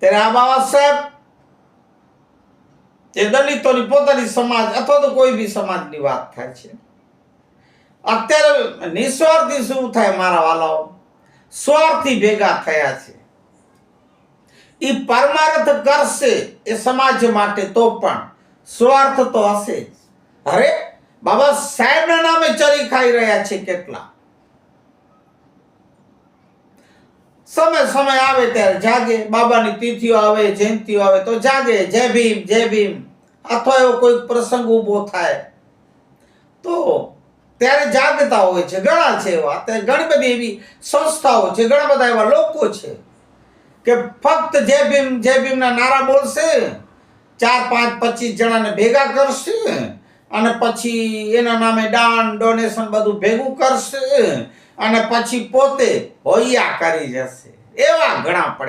ત્યારે આ બાબા સાહેબ એ દલિતોની પોતાની સમાજ અથવા તો કોઈ બી સમાજની વાત થાય છે. અત્યારે નિસ્વાર્થી શું થાય મારા વાલાઓ? સ્વાર્થી ભેગા થયા છે. એ પરમાર્થ કરશે એ સમાજ માટે તો પણ સ્વાર્થ તો હશે અરે બાબા સાહેબના નામે ચરી ખાઈ રહ્યા છે કેટલા? સમય સમય આવે ત્યારે જાગે, બાબાની તિથિઓ આવે, જયંતિઓ આવે, તો જાગે, જય ભીમ જય ભીમ. અથવા એવો કોઈ પ્રસંગ ઊભો થાય. તો ત્યારે જાગતા હોય છે, ઘણા છે એવા. અત્યારે ઘણી બધી એવી સંસ્થાઓ છે, ઘણા બધા એવા લોકો છે કે ફક્ત જય ભીમ, જય ભીમના નારા બોલશે, ચાર, પાંચ, પચીસ જણાને ભેગા કરશે અને પછી એના નામે દાન ડોનેશન બધું ભેગું કરશે અને પછી પોતે હોયા કરી જશે. એવા ઘણા પડે.